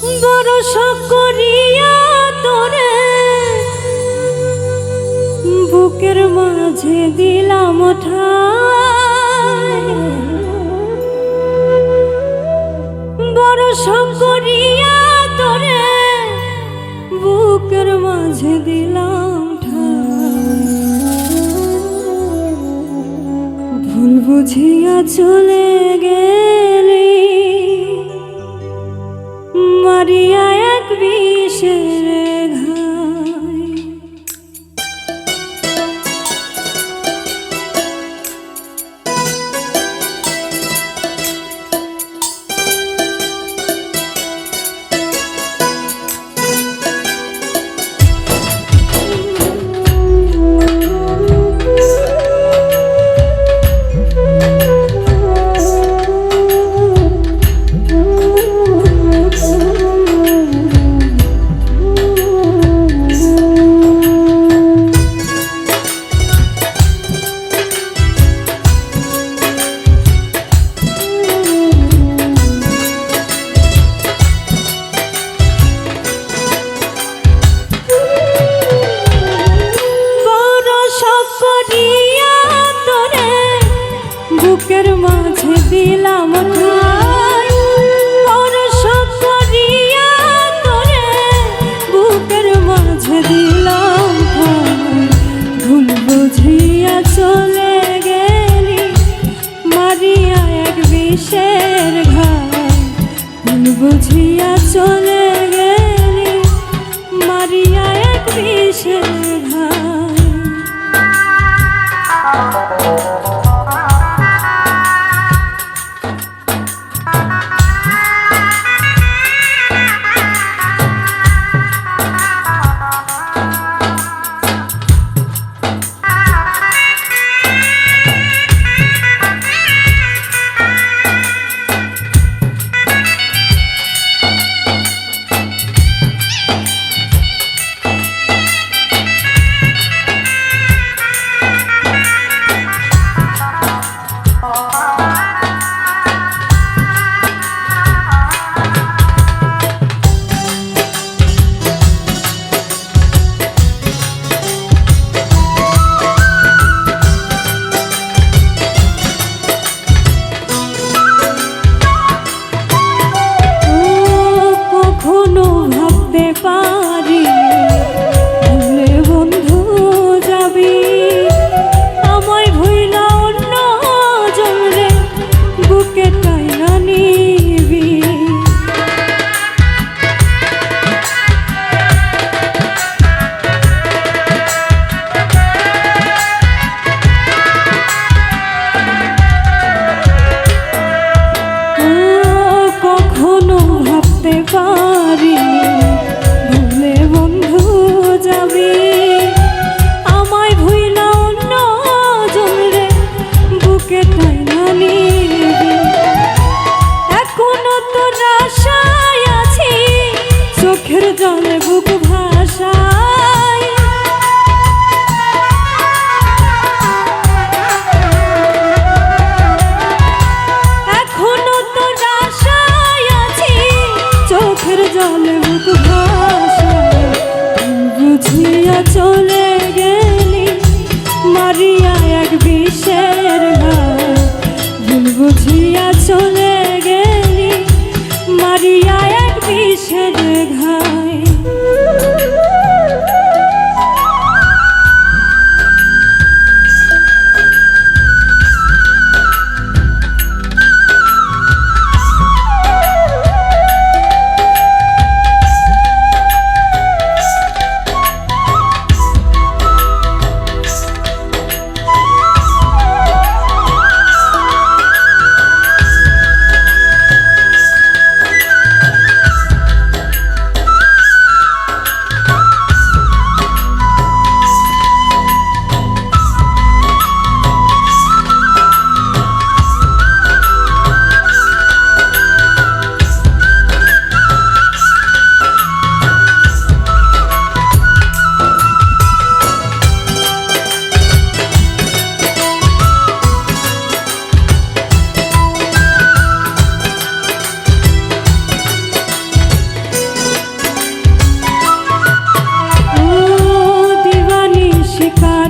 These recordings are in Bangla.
বরস করিয়া তোরে বুকের মাঝে দিলাম বড় বরস করিয়া তোরে বুকের মাঝে দিলাম ভুল বুঝিয়া চলে গে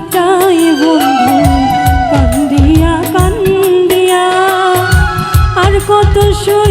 কাটায় বন্ধু কান্দিয়া কান্দিয়া। আর কত সই